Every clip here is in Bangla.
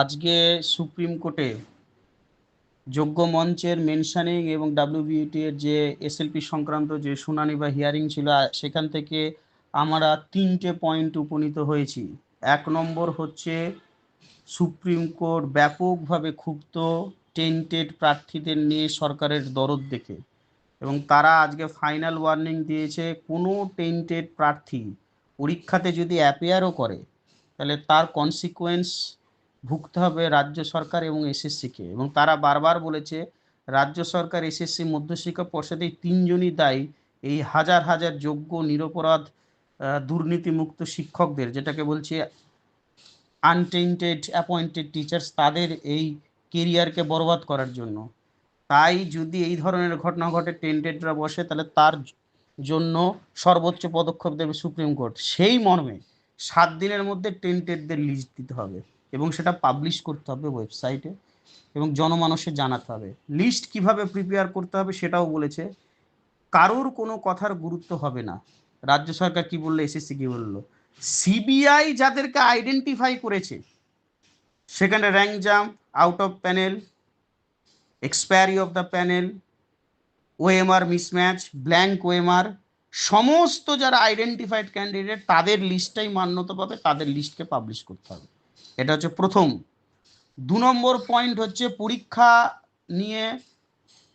আজকে সুপ্রিম কোর্টে যোগ্য মঞ্চের মেনশানিং এবং ডাব্লিউবিটি এর যে এসএলপি সংক্রান্ত যে শুনানি বা হিয়ারিং ছিল সেখান থেকে আমরা তিনটে পয়েন্ট উপনীত হয়েছি। এক নম্বর হচ্ছে সুপ্রিম কোর্ট ব্যাপকভাবে ক্ষুব্ধ টেন্টেড প্রার্থীদের নিয়ে সরকারের দরদ দেখে এবং তারা আজকে ফাইনাল ওয়ার্নিং দিয়েছে, কোনো টেন্টেড প্রার্থী পরীক্ষাতে যদি অ্যাপেয়ারও করে, তাহলে তার কনসিকোয়েন্স ভুগতে হবে রাজ্য সরকার এবং এসএসসিকে এবং তারা বারবার বলেছে, রাজ্য সরকার এসএসসি মধ্যশিক্ষা পর্ষদে তিনজনই দায়ী। এই হাজার হাজার যোগ্য, নিরপরাধ দুর্নীতিমুক্ত শিক্ষকদের, যেটাকে বলছে আনটেন্টেড অ্যাপয়েন্টেড টিচার্স তাদের এই কেরিয়ারকে বরবাদ করার জন্য। তাই যদি এই ধরনের ঘটনা ঘটে টেন্টেডরা বসে, তাহলে তার জন্য সর্বোচ্চ পদক্ষেপ দেবে সুপ্রিম কোর্ট সেই মর্মে সাত দিনের মধ্যে টেন্টেডদের লিস্ট দিতে হবে। এবং সেটা পাবলিশ করতে হবে ওয়েবসাইটে এবং জনমানসে জানাতে হবে। লিস্ট কীভাবে প্রিপেয়ার করতে হবে সেটাও বলেছে। কারোর কোনো কথার গুরুত্ব হবে না। রাজ্য সরকার কি বলল? এসএসসি কি বলল? সিবিআই যাদেরকে আইডেন্টিফাই করেছে, সেখানে rank jump out of panel expiry of the panel OMR mismatch blank OMR সমস্ত যারা আইডেন্টিফাইড ক্যান্ডিডেট তাদের লিস্টটাই মান্যতা পাবে তাদের লিস্টকে পাবলিশ করতে হবে। এটা হচ্ছে প্রথম। দু নম্বর পয়েন্ট হচ্ছে পরীক্ষা নিয়ে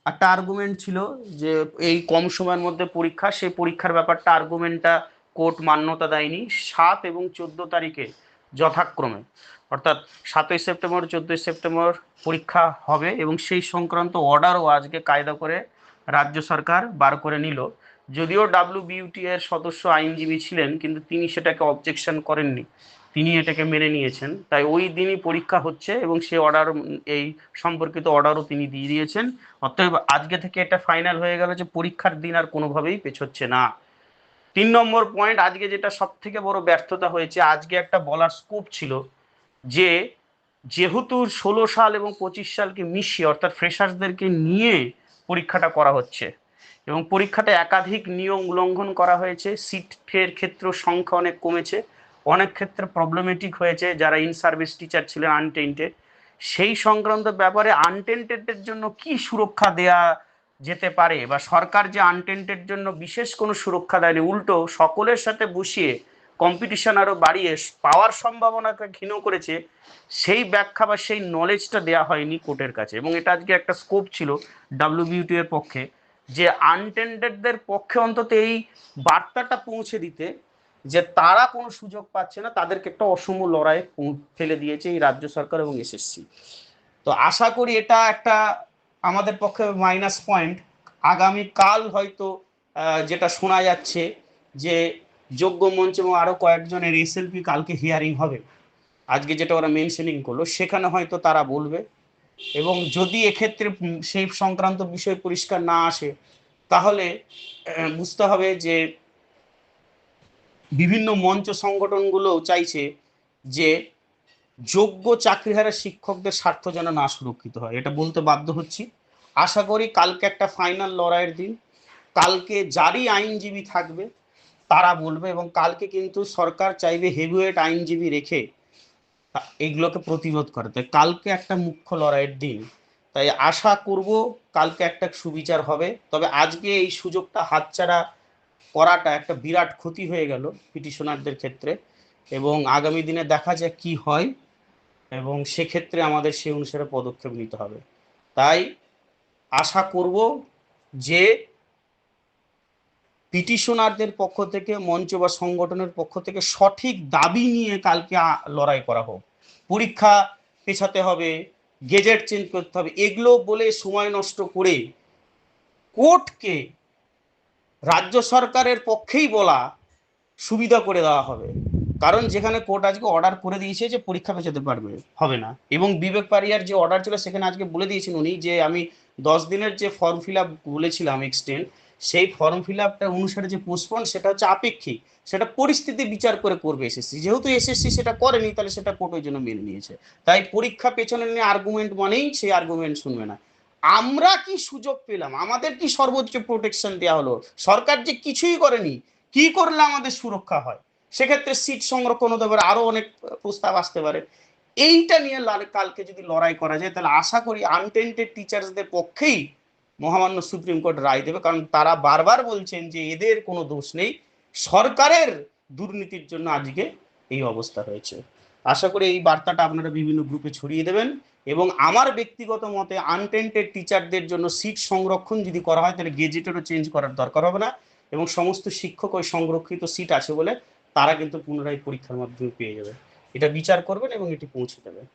একটা আর্গুমেন্ট ছিল যে এই কম সময়ের মধ্যে পরীক্ষা, সেই পরীক্ষার ব্যাপারটা আর্গুমেন্টটা কোর্ট মান্যতা দেয়নি। সাত এবং চোদ্দ তারিখে যথাক্রমে, অর্থাৎ সাতই সেপ্টেম্বর, চোদ্দই সেপ্টেম্বর পরীক্ষা হবে এবং সেই সংক্রান্ত অর্ডারও আজকে কায়দা করে রাজ্য সরকার বার করে নিল। যদিও ডাব্লিউ বিউটি এর সদস্য আইনজীবী ছিলেন, কিন্তু তিনি সেটাকে অবজেকশন করেননি। তিনি এটাকে মেনে নিয়েছেন। তাই ওই দিনই পরীক্ষা হচ্ছে এবং সে অর্ডার এই সম্পর্কিত অর্ডারও তিনি দিয়ে দিয়েছেন। অতএব আজকে থেকে এটা ফাইনাল হয়ে গেল যে পরীক্ষার দিন আর কোনোভাবেই পেছোচ্ছে না। তিন নম্বর পয়েন্ট আজকে যেটা সব থেকে বড় ব্যর্থতা হয়েছে, আজকে একটা বলার স্কোপ ছিল যে যেহেতু ষোলো সাল এবং পঁচিশ সালকে মিশিয়ে, অর্থাৎ ফ্রেশার্সদেরকে নিয়ে পরীক্ষাটা করা হচ্ছে এবং পরীক্ষাতে একাধিক নিয়ম উল্লঙ্ঘন করা হয়েছে। সিট ফের ক্ষেত্র সংখ্যা অনেক কমেছে। অনেক ক্ষেত্রে প্রবলেমেটিক হয়েছে যারা ইন সার্ভিস টিচার ছিলেন আনটেন্টেড সেই সংক্রান্ত ব্যাপারে আনটেন্টেডের জন্য কি সুরক্ষা দেয়া যেতে পারে বা সরকার যে আনটেন্টের জন্য বিশেষ কোনো সুরক্ষা দেয়নি, উল্টো সকলের সাথে বসিয়ে কম্পিটিশন আরও বাড়িয়ে পাওয়ার সম্ভাবনাকে ক্ষীণ করেছে, সেই ব্যাখ্যা বা সেই নলেজটা দেওয়া হয়নি কোর্টের কাছে। এবং এটা আজকে একটা স্কোপ ছিল ডাব্লিউবিউটি এর পক্ষে, যে আনটেন্ডেডদের পক্ষে অন্তত এই বার্তাটা পৌঁছে দিতে যে তারা কোনো সুযোগ পাচ্ছে না, তাদেরকে একটা অসম লড়াই ফেলে দিয়েছে এই রাজ্য সরকার এবং এসএসসি তো আশা করি এটা একটা আমাদের পক্ষে মাইনাস পয়েন্ট আগামী কাল হয়তো যেটা শোনা যাচ্ছে যে যোগ্য মঞ্চ এবং আরও কয়েকজনের এসএলপি কালকে হিয়ারিং হবে। আজকে যেটা ওরা মেনশনিং করল, সেখানে হয়তো তারা বলবে। এবং যদি এক্ষেত্রে সেই সংক্রান্ত বিষয় পরিষ্কার না আসে, তাহলে বুঝতে হবে যে বিভিন্ন মঞ্চ সংগঠনগুলো চাইছে যে যোগ্য চাকরিহারা শিক্ষকদের স্বার্থ যেন না সুরক্ষিত হয়। এটা বলতে বাধ্য হচ্ছি। আশা করি কালকে একটা ফাইনাল লড়াইয়ের দিন। কালকে যারই আইনজীবী থাকবে, তারা বলবে এবং কালকে কিন্তু সরকার চাইবে হেভিওয়েট আইনজীবী রেখে এগুলোকে প্রতিরোধ করে। তাই কালকে একটা মুখ্য লড়াইয়ের দিন। তাই আশা করব কালকে একটা সুবিচার হবে। তবে আজকে এই সুযোগটা হাতছাড়া করাটা একটা বিরাট ক্ষতি হয়ে গেল পিটিশনারদের ক্ষেত্রে এবং আগামী দিনে দেখা যাক কি হয় এবং সেক্ষেত্রে আমাদের সেই অনুসারে পদক্ষেপ নিতে হবে। তাই আশা করব যে পিটিশনারদের পক্ষ থেকে, মঞ্চ বা সংগঠনের পক্ষ থেকে সঠিক দাবি নিয়ে কালকে লড়াই করা হোক। পরীক্ষা পেছাতে হবে, গেজেট চেঞ্জ করতে হবে, এগুলো বলে সময় নষ্ট করে কোর্টকে রাজ্য সরকারের পক্ষেই বলা সুবিধা করে দেওয়া হবে। কারণ যেখানে কোর্ট আজকে অর্ডার করে দিয়েছে যে পরীক্ষা পেছাতে পারবে, হবে না। এবং বিবেক পারিয়ার যে অর্ডার ছিল সেখানে আজকে বলে দিয়েছেন উনি যে আমি দশ দিনের যে ফর্ম ফিল আপ বলেছিলাম এক্সটেন্ড সেই ফর্ম ফিল আপটা অনুসারে যে পোস্টপন সেটা হচ্ছে আপেক্ষিক। সেটা পরিস্থিতি বিচার করে করবে এসএসসি। যেহেতু এসএসসি সেটা করেনি, তাহলে সেটা কোর্ট ওই জন্য মেনে নিয়েছে। তাই পরীক্ষা পেছনে নিয়ে আর্গুমেন্ট মানেই সেই আর্গুমেন্ট শুনবে না। আমরা কি সুযোগ পেলাম? আমাদের কি সর্বোচ্চ প্রোটেকশন দেওয়া হলো? সরকার যে কিছুই করেনি, কি করলে আমাদের সুরক্ষা হয়? সেক্ষেত্রে সিট সংরক্ষণ হতে পারে, আরও অনেক প্রস্তাব আসতে পারে। এইটা নিয়ে কালকে যদি লড়াই করা যায়, তাহলে আশা করি আনটেন্টেড টিচার্সদের পক্ষেই মহামান্য সুপ্রিম কোর্ট রায় দেবে। কারণ তারা বারবার বলছেন যে এদের কোনো দোষ নেই। সরকারের দুর্নীতির জন্য আজকে এই অবস্থা হয়েছে। আশা করি এই বার্তাটা আপনারা বিভিন্ন গ্রুপে ছড়িয়ে দেবেন। এবং আমার ব্যক্তিগত মতে আনটেন্টেড টিচারদের জন্য সিট সংরক্ষণ যদি করা হয়, তাহলে গেজেটেরও চেঞ্জ করার দরকার হবে না। এবং সমস্ত শিক্ষক ওই সংরক্ষিত সিট আছে বলে তারা কিন্তু পুনরায় পরীক্ষার মাধ্যমে পেয়ে যাবে। এটা বিচার করবেন এবং এটি পৌঁছে দেবেন।